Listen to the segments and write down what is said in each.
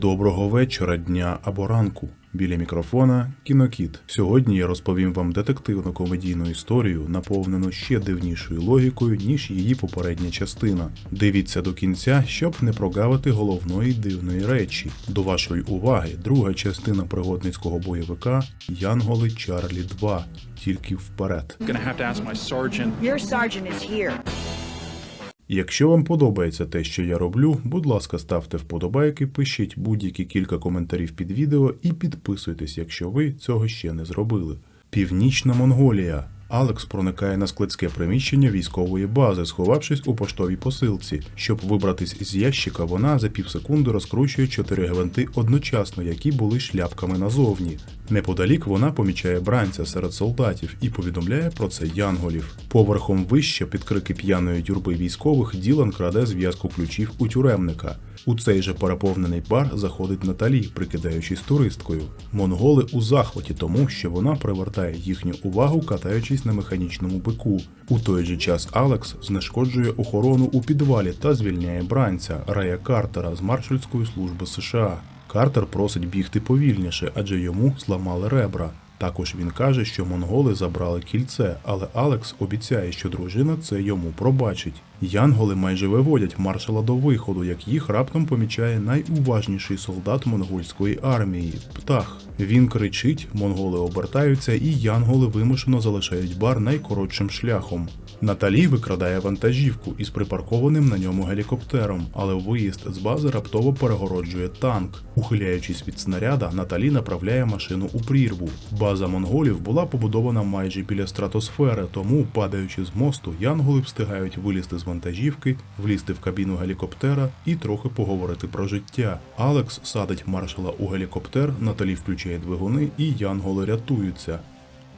Доброго вечора, дня або ранку. Біля мікрофона Кінокіт. Сьогодні я розповім вам детективну комедійну історію, наповнену ще дивнішою логікою, ніж її попередня частина. Дивіться до кінця, щоб не прогавити головної дивної речі. До вашої уваги, друга частина пригодницького бойовика Янголи Чарлі 2. Тільки вперед. Gonna have to ask my sergeant. Your sergeant is here. Якщо вам подобається те, що я роблю, будь ласка, ставте вподобайки, пишіть будь-які кілька коментарів під відео і підписуйтесь, якщо ви цього ще не зробили. Північна Монголія. Алекс проникає на складське приміщення військової бази, сховавшись у поштовій посилці. Щоб вибратись з ящика, вона за півсекунди розкручує чотири гвинти одночасно, які були шляпками назовні. Неподалік вона помічає бранця серед солдатів і повідомляє про це янголів. Поверхом вище під крики п'яної юрби військових Ділан краде зв'язку ключів у тюремника. У цей же переповнений бар заходить Наталі, прикидаючись туристкою. Монголи у захваті тому, що вона привертає їхню увагу, катаючись на механічному бику. У той же час Алекс знешкоджує охорону у підвалі та звільняє бранця Рая Картера з маршальської служби США. Картер просить бігти повільніше, адже йому зламали ребра. Також він каже, що монголи забрали кільце, але Алекс обіцяє, що дружина це йому пробачить. Янголи майже виводять маршала до виходу, як їх раптом помічає найуважніший солдат монгольської армії птах. Він кричить, монголи обертаються, і янголи вимушено залишають бар найкоротшим шляхом. Наталі викрадає вантажівку із припаркованим на ньому гелікоптером, але виїзд з бази раптово перегороджує танк. Ухиляючись від снаряда, Наталі направляє машину у прірву. База монголів була побудована майже біля стратосфери, тому, падаючи з мосту, янголи встигають вилізти з вантажівки, влізти в кабіну гелікоптера і трохи поговорити про життя. Алекс садить маршала у гелікоптер, Наталі включає двигуни, і янголи рятуються.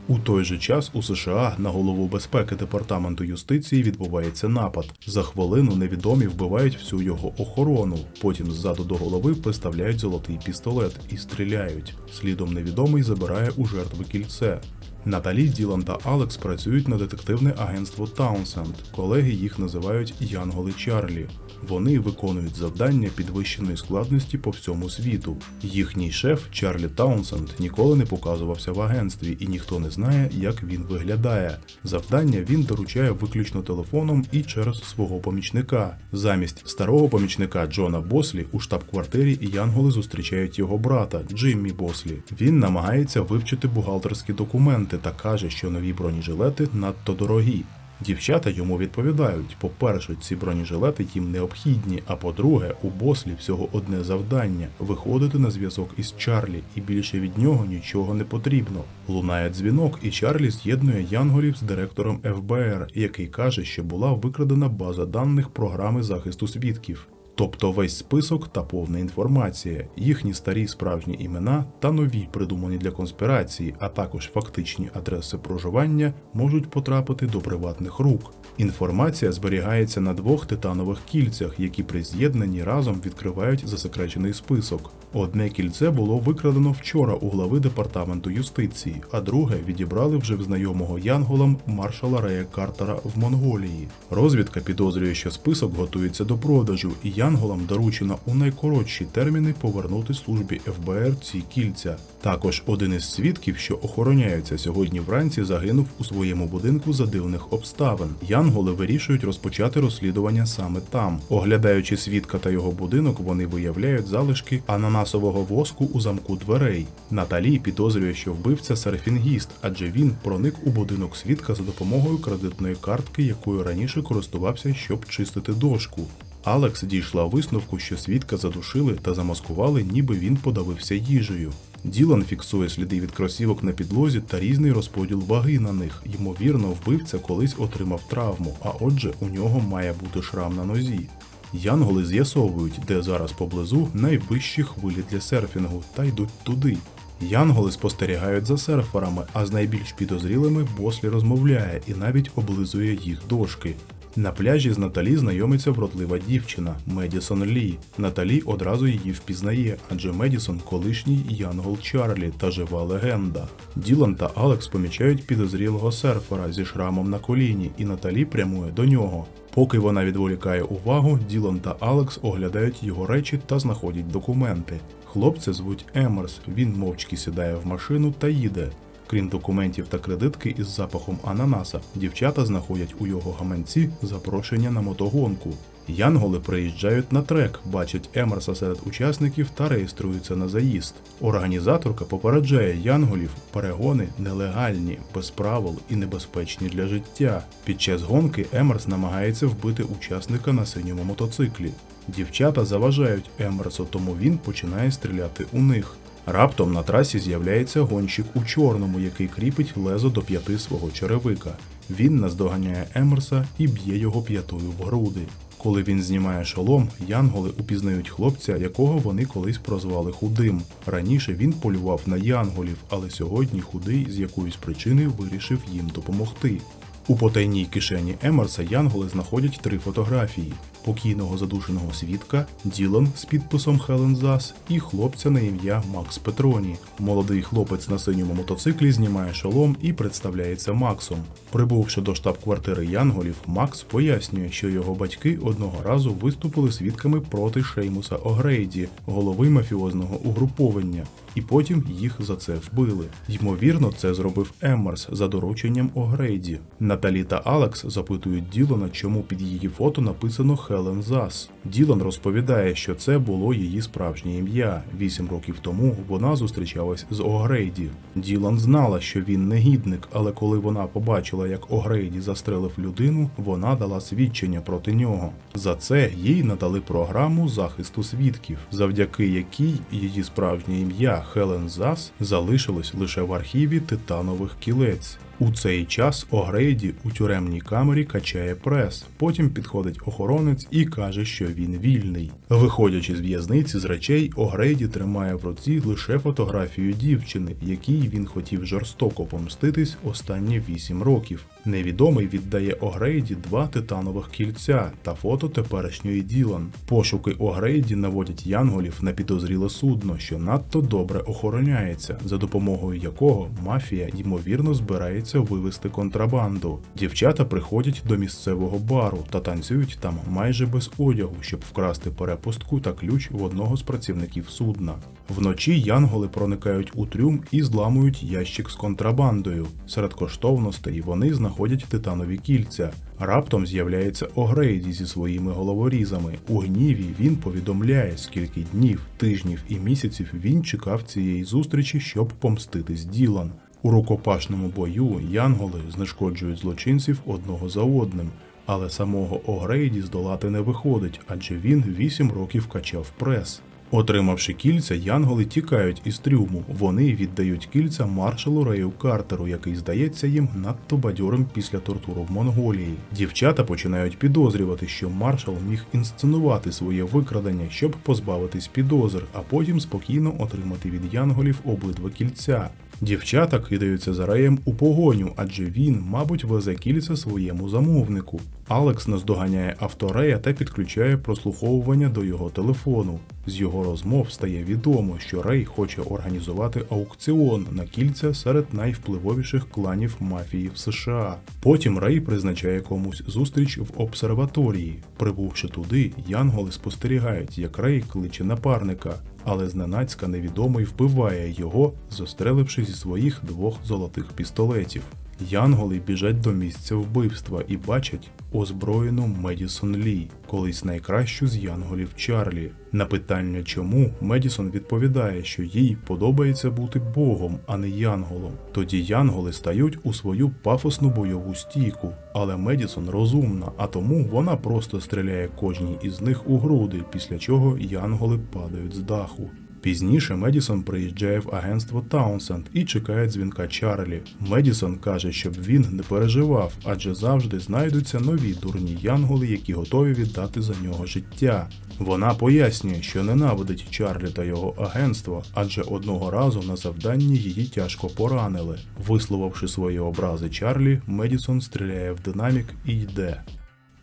У той же час у США на голову безпеки департаменту юстиції відбувається напад. За хвилину невідомі вбивають всю його охорону. Потім ззаду до голови приставляють золотий пістолет і стріляють. Слідом невідомий забирає у жертви кільце. Наталі, Ділан та Алекс працюють на детективне агентство Таунсенд. Колеги їх називають Янголи Чарлі. Вони виконують завдання підвищеної складності по всьому світу. Їхній шеф Чарлі Таунсенд ніколи не показувався в агентстві, і ніхто не знає, як він виглядає. Завдання він доручає виключно телефоном і через свого помічника. Замість старого помічника Джона Бослі у штаб-квартирі Янголи зустрічають його брата Джиммі Бослі. Він намагається вивчити бухгалтерські документи та каже, що нові бронежилети надто дорогі. Дівчата йому відповідають: по-перше, ці бронежилети їм необхідні, а по-друге, у Бослі всього одне завдання виходити на зв'язок із Чарлі, і більше від нього нічого не потрібно. Лунає дзвінок, і Чарлі з'єднує янголів з директором ФБР, який каже, що була викрадена база даних програми захисту свідків. Тобто весь список та повна інформація, їхні старі справжні імена та нові, придумані для конспірації, а також фактичні адреси проживання можуть потрапити до приватних рук. Інформація зберігається на двох титанових кільцях, які при з'єднанні разом відкривають засекречений список. Одне кільце було викрадено вчора у глави департаменту юстиції, а друге відібрали вже в знайомого янголам маршала Рея Картера в Монголії. Розвідка підозрює, що список готується до продажу, і янголам доручено у найкоротші терміни повернути службі ФБР ці кільця. Також один із свідків, що охороняються сьогодні вранці, загинув у своєму будинку за дивних обставин. Янголи вирішують розпочати розслідування саме там. Оглядаючи свідка та його будинок, вони виявляють залишки ананасового воску у замку дверей. Наталі підозрює, що вбивця серфінгіст, адже він проник у будинок свідка за допомогою кредитної картки, якою раніше користувався, щоб чистити дошку. Алекс дійшла висновку, що свідка задушили та замаскували, ніби він подавився їжею. Ділан фіксує сліди від кросівок на підлозі та різний розподіл ваги на них. Ймовірно, вбивця колись отримав травму, а отже, у нього має бути шрам на нозі. Янголи з'ясовують, де зараз поблизу найвищі хвилі для серфінгу, та йдуть туди. Янголи спостерігають за серферами, а з найбільш підозрілими Бослі розмовляє і навіть облизує їх дошки. На пляжі з Наталі знайомиться вродлива дівчина Медісон Лі. Наталі одразу її впізнає, адже Медісон колишній Янгол Чарлі та жива легенда. Ділан та Алекс помічають підозрілого серфера зі шрамом на коліні, і Наталі прямує до нього. Поки вона відволікає увагу, Ділан та Алекс оглядають його речі та знаходять документи. Хлопця звуть Емерс, він мовчки сідає в машину та їде. Крім документів та кредитки із запахом ананаса, дівчата знаходять у його гаманці запрошення на мотогонку. Янголи приїжджають на трек, бачать Емерса серед учасників та реєструються на заїзд. Організаторка попереджає янголів, перегони нелегальні, без правил і небезпечні для життя. Під час гонки Емерс намагається вбити учасника на синьому мотоциклі. Дівчата заважають Емерсу, тому він починає стріляти у них. Раптом на трасі з'являється гонщик у чорному, який кріпить лезо до п'яти свого черевика. Він наздоганяє Емерса і б'є його п'ятою в груди. Коли він знімає шолом, янголи упізнають хлопця, якого вони колись прозвали худим. Раніше він полював на янголів, але сьогодні худий з якоїсь причини вирішив їм допомогти. У потайній кишені Емерса янголи знаходять три фотографії: покійного задушеного свідка, Ділан з підписом Хелен Зас і хлопця на ім'я Макс Петроні. Молодий хлопець на синьому мотоциклі знімає шолом і представляється Максом. Прибувши до штаб-квартири янголів, Макс пояснює, що його батьки одного разу виступили свідками проти Шеймуса Огрейді, голови мафіозного угруповання, і потім їх за це вбили. Ймовірно, це зробив Еммерс за дорученням Огрейді. Наталі та Алекс запитують Ділана, чому під її фото написано Хелен Зас. Ділан розповідає, що це було її справжнє ім'я. Вісім років тому вона зустрічалась з Огрейді. Ділан знала, що він негідник, але коли вона побачила, як Огрейді застрелив людину, вона дала свідчення проти нього. За це їй надали програму захисту свідків, завдяки якій її справжнє ім'я Хелен Зас залишилось лише в архіві титанових кілець. У цей час Огрейді у тюремній камері качає прес. Потім підходить охоронець і каже, що він вільний. Виходячи з в'язниці з речей, Огрейді тримає в руці лише фотографію дівчини, якій він хотів жорстоко помститись останні вісім років. Невідомий віддає Огрейді два титанових кільця та фото теперішньої Ділан. Пошуки Огрейді наводять янголів на підозріле судно, що надто добре охороняється, за допомогою якого мафія ймовірно збирається вивести контрабанду. Дівчата приходять до місцевого бару та танцюють там майже без одягу, щоб вкрасти перепустку та ключ в одного з працівників судна. Вночі янголи проникають у трюм і зламують ящик з контрабандою. Серед коштовностей вони знаходять титанові кільця. Раптом з'являється Огрейді зі своїми головорізами. У гніві він повідомляє, скільки днів, тижнів і місяців він чекав цієї зустрічі, щоб помститись Ділан. У рукопашному бою янголи знешкоджують злочинців одного за одним. Але самого Огрейді здолати не виходить, адже він вісім років качав прес. Отримавши кільця, янголи тікають із трюму. Вони віддають кільця маршалу Рею Картеру, який здається їм надто бадьорим після тортуру в Монголії. Дівчата починають підозрювати, що маршал міг інсценувати своє викрадення, щоб позбавитись підозр, а потім спокійно отримати від янголів обидва кільця. Дівчата кидаються за реєм у погоню, адже він, мабуть, везе кільця своєму замовнику. Алекс наздоганяє авторея та підключає прослуховування до його телефону. З його розмов стає відомо, що Рей хоче організувати аукціон на кільця серед найвпливовіших кланів мафії в США. Потім Рей призначає комусь зустріч в обсерваторії. Прибувши туди, янголи спостерігають, як Рей кличе напарника, але зненацька невідомий вбиває його, зостреливши зі своїх двох золотих пістолетів. Янголи біжать до місця вбивства і бачать озброєну Медісон Лі, колись найкращу з янголів Чарлі. На питання чому Медісон відповідає, що їй подобається бути богом, а не янголом. Тоді янголи стають у свою пафосну бойову стійку, але Медісон розумна, а тому вона просто стріляє кожній із них у груди, після чого янголи падають з даху. Пізніше Медісон приїжджає в агентство Таунсенд і чекає дзвінка Чарлі. Медісон каже, щоб він не переживав, адже завжди знайдуться нові дурні янголи, які готові віддати за нього життя. Вона пояснює, що ненавидить Чарлі та його агентство, адже одного разу на завданні її тяжко поранили. Висловивши свої образи Чарлі, Медісон стріляє в динамік і йде.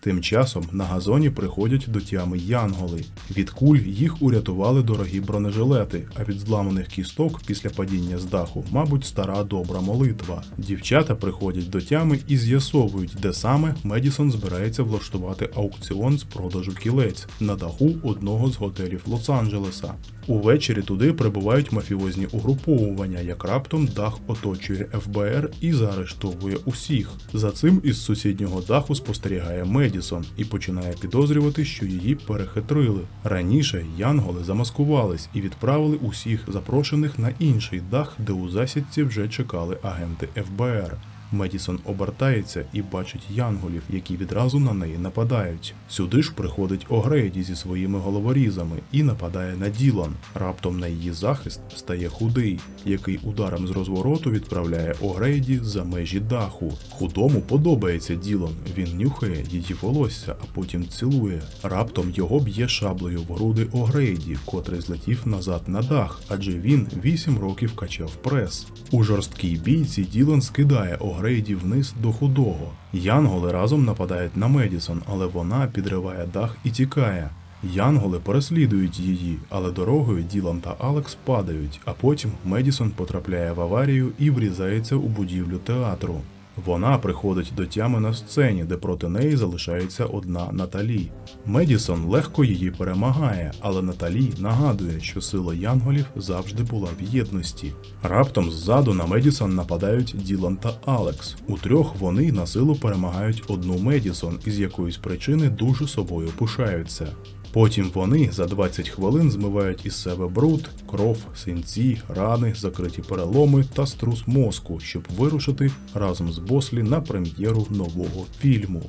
Тим часом на газоні приходять до тями янголи. Від куль їх урятували дорогі бронежилети, а від зламаних кісток після падіння з даху, мабуть, стара добра молитва. Дівчата приходять до тями і з'ясовують, де саме Медісон збирається влаштувати аукціон з продажу кілець на даху одного з готелів Лос-Анджелеса. Увечері туди прибувають мафіозні угруповування, як раптом дах оточує ФБР і заарештовує усіх. За цим із сусіднього даху спостерігає Медісон і починає підозрювати, що її перехитрили. Раніше янголи замаскувались і відправили усіх запрошених на інший дах, де у засідці вже чекали агенти ФБР. Медісон обертається і бачить янголів, які відразу на неї нападають. Сюди ж приходить Огрейді зі своїми головорізами і нападає на Ділан. Раптом на її захист стає худий, який ударом з розвороту відправляє Огрейді за межі даху. Худому подобається Ділан. Він нюхає її волосся, а потім цілує. Раптом його б'є шаблею в груди Огрейді, котрий злетів назад на дах, адже він 8 років качав прес. У жорсткій бійці Ділан скидає Огрейді вниз до худого. Янголи разом нападають на Медісон, але вона підриває дах і тікає. Янголи переслідують її, але дорогою Ділан та Алекс падають, а потім Медісон потрапляє в аварію і врізається у будівлю театру. Вона приходить до тями на сцені, де проти неї залишається одна Наталі. Медісон легко її перемагає, але Наталі нагадує, що сила янголів завжди була в єдності. Раптом ззаду на Медісон нападають Ділан та Алекс. У трьох вони на силу перемагають одну Медісон і з якоїсь причини дуже собою пишаються. Потім вони за 20 хвилин змивають із себе бруд, кров, синці, рани, закриті переломи та струс мозку, щоб вирушити разом з Бослі на прем'єру нового фільму.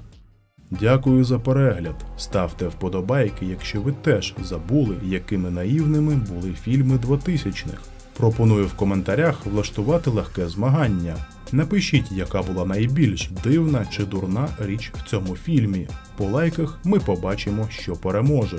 Дякую за перегляд. Ставте вподобайки, якщо ви теж забули, якими наївними були фільми 2000-х. Пропоную в коментарях влаштувати легке змагання. Напишіть, яка була найбільш дивна чи дурна річ в цьому фільмі. По лайках ми побачимо, що переможе.